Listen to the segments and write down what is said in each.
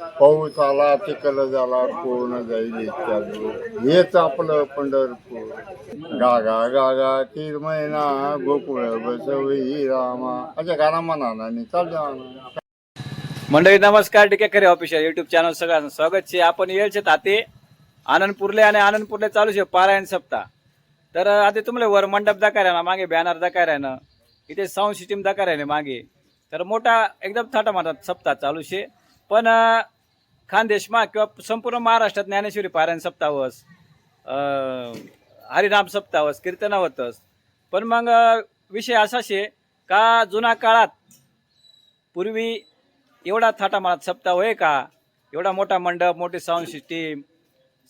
पाऊस आला चिखल झाला पूर्ण जाईल इत्यादी हेच आपलं पंढरपूर. गागा गागा तीर महिना गोकुळ बसवी रामा. अशा गाणं म्हणा आणि चालू द्या मंडळी नमस्कार टिकेकरी ऑफिशियल युट्यूब चॅनल सगळ्यांना स्वागत छे आपण येळचे ताते आनंदपूरले आणि आनंदपूरले चालू छे पारायण सप्ताह. तर आता तुम्हाला वर मंडप दाखवायला ना मागे बॅनर दाखवायला ना इथे साऊंड सिस्टीम दाखवायला मागे. तर मोठा एकदम थाटा मारतात सप्ताह चालू शे पण खानदेशमा किंवा संपूर्ण महाराष्ट्रात ज्ञानेश्वरी पारायण सप्तावस हरिनाम सप्तावस कीर्तनावतस. पण मग विषय असा शे का जुना काळात पूर्वी एवढा थाटामाळात सप्ताह होय का? एवढा मोठा मंडप मोठी साऊंड सिस्टीम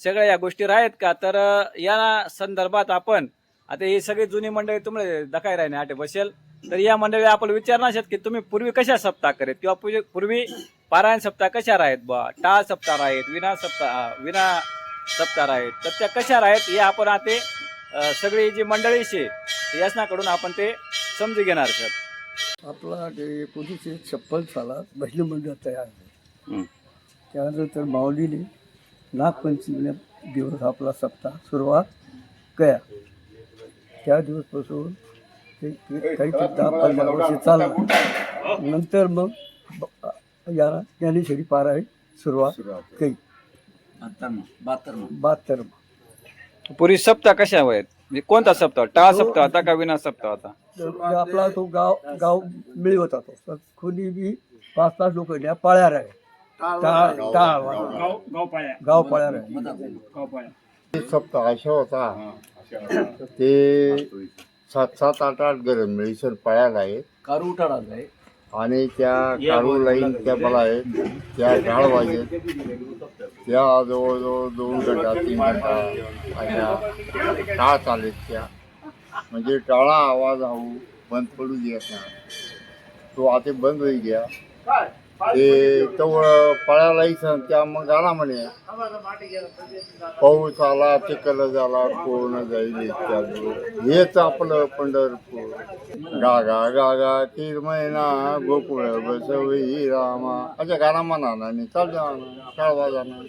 सगळ्या या गोष्टी आहेत का? तर या संदर्भात आपण आता ही सगळी जुनी मंडळी तुम्हाला दखाय राहिने आटे बसेल तर या मंडळी आपण विचारणार आहेत की तुम्ही पूर्वी कशा सप्ताह करेत? किंवा पूर्वी- पूर्वी पारायण सप्ताह कशा आहेत बा टाळ सप्ताह आहेत विना सप्ताह विना सप्ताह आहेत तर त्या कशा आहेत हे आपण आता सगळी जी मंडळी शे यासनाकडून आपण ते समजून घेणार सर. आपला एकोणीसशे छप्पन सालात महिला मंडळ तयार झाले. त्यानंतर माऊलीने नागपंचमीला दिवस आपला सप्ताह सुरुवात केला. त्या दिवसपासून ते ते काहीतरी दहा पंधरा वर्ष चालला नंतर मग याला ज्ञानेश्वरी पारायण सुरुवात. केली बहात्तर पूर्वी सप्ताह कशा आहेत? म्हणजे कोणता सप्ताह? टाळ सप्ताह होता का विना सप्ताह होता तर आपला तो गाव गाव मिळवत होता तर कोणी बी पाच पाच लोक पाळ्या राहे टाळ टाळ गाव पाळ्या. राहे सप्ताह असा होता. ते सात सात आठ आठ गरम मिळीसर पळायला आहेत कारू आहे. आणि त्या काढू लाईन त्या मला आहेत त्या ढाळ वाजेत त्या जवळजवळ दोन घंटा तीन घंटा अशा टाळ चालेत त्या. म्हणजे टाळा आवाज हाऊ बंद पडू नाही. तो आता बंद होई गया. ते तेवढं पळायलाही सांग त्या मग गाणं म्हणे. पाऊस आला चिखल झाला पूर्ण जाईल इत्यादी हेच आपलं पंढरपूर. गागा गागा तीर महिना गोकुळ बसवी रामा. अशा गाणं म्हणा ना चाल जाणार जाणार.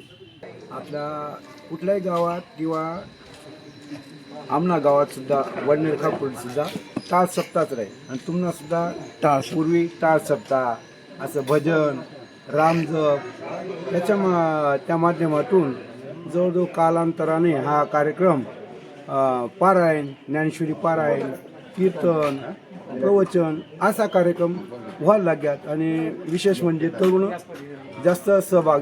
आपल्या कुठल्याही गावात किंवा आमना गावात सुद्धा वडनेर खापूर सुद्धा टाळ सप्ताहच राहील. आणि तुम्हाला सुद्धा टाळ पूर्वी टाळ सप्ताह. असं भजन रामजप याच्या मा त्या माध्यमातून जवळजवळ कालांतराने हा कार्यक्रम पारायण ज्ञानेश्वरी पारायण कीर्तन प्रवचन असा कार्यक्रम व्हायला लागल्यात आणि विशेष म्हणजे तरुण जास्त सहभाग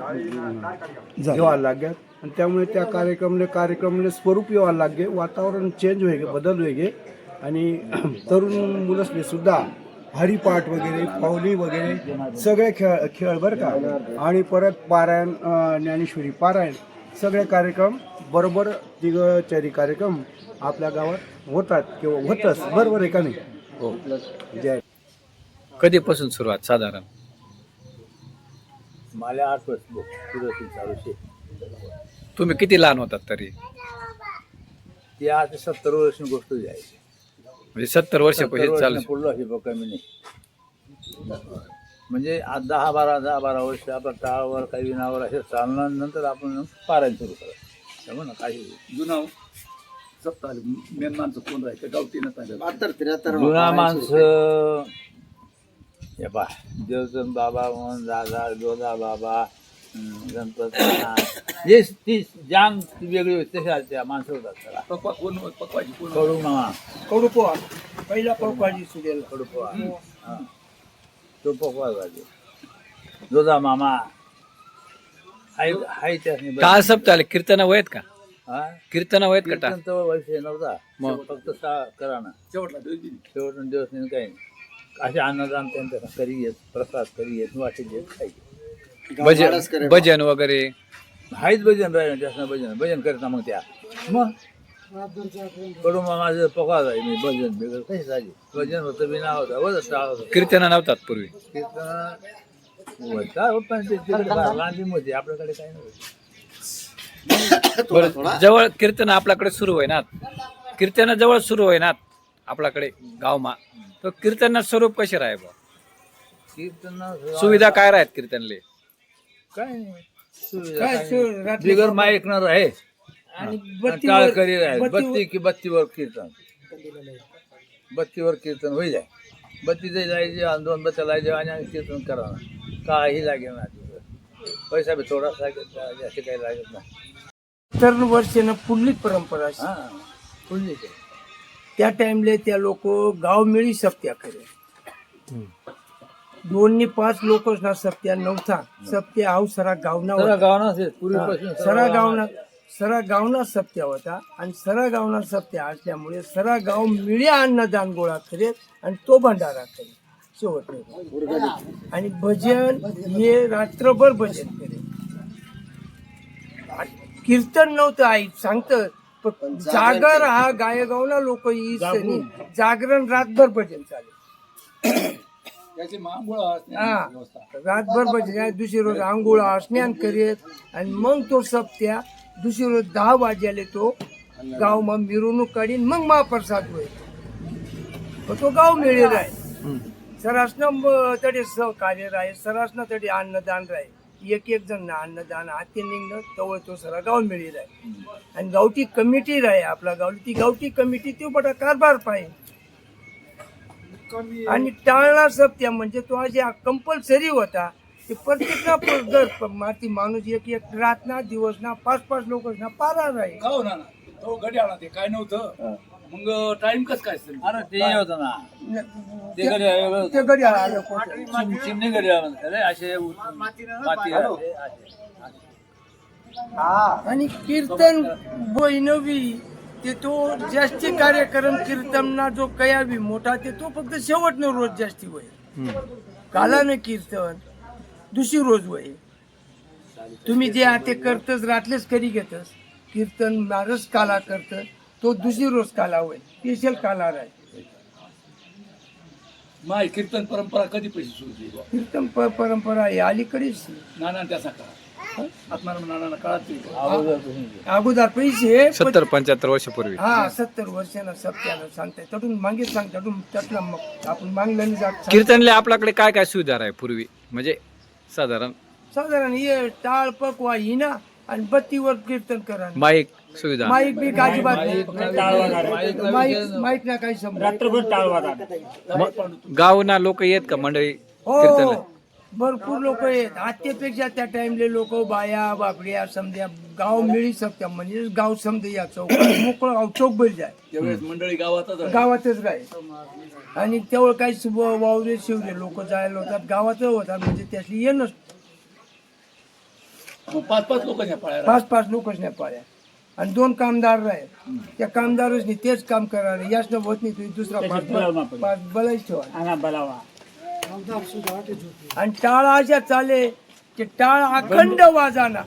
घ्यायला लागल्यात. आणि त्यामुळे त्या कार्यक्रमले कार्यक्रमले स्वरूप यायला लागे वातावरण चेंज होय गे बदल होय गे आणि तरुण मुलंसले सुद्धा हरिपाठ वगैरे पावली वगैरे सगळे खेळ खेळ बरं का? आणि परत पारायण ज्ञानेश्वरी पारायण सगळे कार्यक्रम बरोबर तिघचारी कार्यक्रम आपल्या गावात होतात किंवा होतच. बरोबर आहे का नाही? हो. जय. कधीपासून सुरुवात साधारण? मला आठ वर्ष तुम्ही किती लहान होतात तरी? ती आता सत्तर वर्ष गोष्ट जायची म्हणजे सत्तर वर्षापासून चालू पुढलं हे बघ कमी नाही. म्हणजे आज दहा बारा दहा बारा वर्ष आपण टाळावर काही विनावर असे चालणार नंतर आपण पारायण सुरू करायचं त्यामुळे ना काही जुना मेन माणसं कोण राहायचं? गावठी जुना माणसं हे पा देवचंद बाबा मोहन दादा जोधा बाबा गणपत. जे ती जांग वेगळी होती तशा त्या माणसं होतात त्याला पक्वा कोण पक्वाजी कोण कडू मामा कडू पोहा पहिला पक्वाजी सुगेल कडू पोहा. तो पोकवा पाहिजे जोधा मामा. हाय हाय त्याने टाळ सप्ताह कीर्तन वयत का? हा? कीर्तन वयत का कीर्तन तर वर्ष नव्हता मग? फक्त सा करा ना. शेवटला दोन दिवस. नाही काही नाही. असे अन्नदान त्यांच्या करी येत प्रसाद करी येत वाटे येत खायचे. भजन भजन वगैरे? हायच भजन राहील जास्त भजन. भजन करता मग त्या. मग? कडू मग माझं पकवा जाईल मी भजन बिगड. कशी झाली भजन होतं बिना होतं वजन टाळ होतं. कीर्तन नव्हतात पूर्वी? कीर्तन होता पण ते तिकडे आपल्याकडे काही नव्हतं. बरं जवळ कीर्तन आपल्याकडे सुरू होईनात कीर्तन जवळ सुरू होईनात आपल्याकडे गावमा. तर कीर्तन स्वरूप कसे राहे बा कीर्तन सुविधा काय राहत कीर्तनले? काय नाही. काय सु- रात्री बिगर माय ऐकणार आहे. आणि टाळ बत्तीवर करीत आहे बत्तीवर- बत्ती की बत्तीवर कीर्तन. बत्तीवर कीर्तन होई जाय. बत्तीचे जायचे आणि दोन बत्त्या लायचे आणि आणि कीर्तन करा काही लागेल ना तिथं. पैसा बी थोडासा लागेल जास्त काही लागत नाही. तर वर्षानं पुढली परंपरा अशी. हा ते त्या टाइमले त्या लोक गाव मिळी सप्त्या करे दोन पाच लोक ना सप्त्या नव्हता सप्त्या आव सरा गावना सरा आहे पूर्वीपासून सरा गावना. सरा गावना सप्त्या होता. आणि सरा गावना सप्त्या असल्यामुळे सरा गाव मिळ्या अन्नदान गोळा करेत आणि तो भंडारा शेवट नाही. आणि भजन हे रात्रभर भजन करे कीर्तन नव्हतं आई सांगत. जागर हा गायगावला लोक जागरण रातभर भजन चालेल त्याची मांगोळा रातभर आहे दुसरी रोज आंघोळा स्नान करेत आणि मग तो सप्त्या दुसरी रोज दहा वाजेले तो गाव मग मिरवणूक काढीन मग महाप्रसाद होईल. मग तो गाव मिळेल आहे. सरासनं तडे सहकार्य राहे सरासनं तडे अन्नदान राहे एक एक जण ना अन्नदान हाती निघणं तवळ तो सरा गाव मिळेल आहे. आणि गावठी कमिटी राहे आपला गावली ती गावठी कमिटी तो बटा कारभार पाहिजे आणि टाळणा सप्त्या म्हणजे तो आज कंपल्सरी होता. ते प्रत्येक घर माती माणूस एक एक रात ना दिवस ना पाच पाच लोक ना पारा राहील का हो ना? ना? तो घड्याळा ते काय नव्हतं. मग टाइम कस काय अरे ते हे होतं ना. ते. ते चिमणी असे माती. आणि कीर्तन वैनवी ते तो जास्ती कार्यक्रम कीर्तनना जो कयावी मोठा ते तो फक्त शेवटनं रोज जास्ती होय. कालानं कीर्तन दुसरी रोज होय. तुम्ही जे आता करतच रातलेच करी घेतस कीर्तन मारस काला करत तो दुसरी रोज काला होय. स्पेशल काला राय. माय कीर्तन परंपरा कधी पैसे सुरू बुवा? कीर्तन प- परंपरा आहे. अलीकडेच. नाना त्याचा काळ आत्माराम नाना काळात. अगोदर पैसे सत्तर पंच्याहत्तर वर्षापूर्वी. हा सत्तर वर्षानं सत्यानं सांगताय. तटून मागे सांग तटून तटला मग आपण मागलं नाही जात कीर्तनले आपल्याकडे काय काय सुविधा आहे पूर्वी? म्हणजे साधारण? साधारण ये टाळ पकवा हिना आणि बत्तीवर कीर्तन करा. माईक सुविधा. माईक बी अजिबात नाही. माईक माईक माईक ना काही समजा गावना लोक येत का मंडळी हो. कीर्तनला? भरपूर लोक आहेत. आत्यापेक्षा त्या टाइमले लोक बाया बापड्या समजा गाव मिळी शकत्या म्हणजे गाव समजा या चौक मोकळं गाव चौक बैल जाय. त्यावेळेस मंडळी गावातच. गावातच राहील आणि तेवढं काही वावरे शिवले लोक जायला होतात. गावातच होतात. म्हणजे त्यातली ये नसतं पाच पाच पाळ्या पाच पाच लोकच नाही पाड्या आणि दोन कामदार राहील त्या कामदारच नाही. तेच काम करायला याच होत नाही. तुम्ही दुसरा पाच पाच बलाच ठेवा आणि टाळ अशा चाले ते टाळ अखंड वाजाना.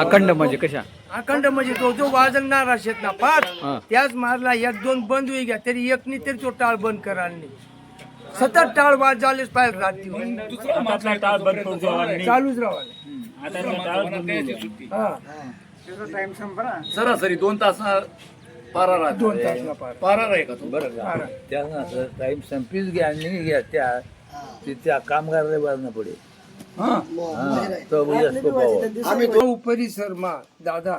अखंड म्हणजे कशा? अखंड म्हणजे तो जो वाजवणार असेल ना पाच. त्याच मारला एक दोन बंद होई घ्या तरी एक नाही तरी तो टाळ बंद करायला नाही. सतत टाळ वाज झालेच पाहिजे रात्री. चालूच राहावं हा. सरासरी दोन तास पारा राहतो दोन तासला पार पारा आहे का तू? बरं पारा. त्यांना असं टाइम संपीच घ्या आणि घ्या त्या ते त्या कामगाराला बाजणं पडे हा. हा, तो जास्त. आम्ही परिसर मा दादा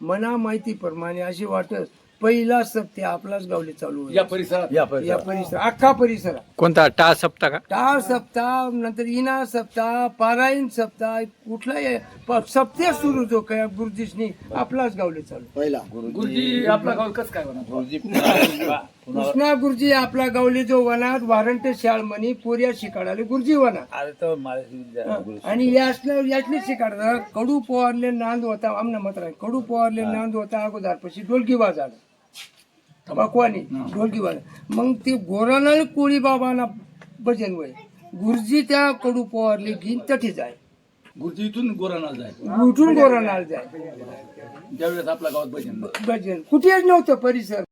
मना माहिती प्रमाणे अशी वाटत पहिला सप्ते आपलाच गावले चालू होईल. या परिसरात? या या परिसरात. परिसर अख्खा परिसर कोणता? टाळ सप्ता का? टाळ सप्ताह नंतर इना सप्ताह पारायण सप्ताह कुठलाही प- सप्ते सुरू जो काय गुरुजीसनी आपलाच गावले चालू. गुरुजी आपला गाव कसं काय गुरुजी. कृष्णा गुरुजी आपला गावले जो वनात वारंट शाळमणी पोऱ्या शिकाडाले गुरुजी वना अरे तो आणि यासला यातले शिकाडा कडू पोवारले नांद होता आमना मत राहील कडू पोवारले नांद होता अगोदर पशी ढोलकी वाजाड बकवानी ढोलकी वाज मग ते गोराना कोळी बाबाना भजन वय गुरुजी त्या कडू पोवारले घेईन तठी जाय. गुरुजी इथून गोरानाला जाय. उठून गोरानाला जाय. त्यावेळेस आपल्या गावात भजन भजन. कुठेच नव्हतं परिसर.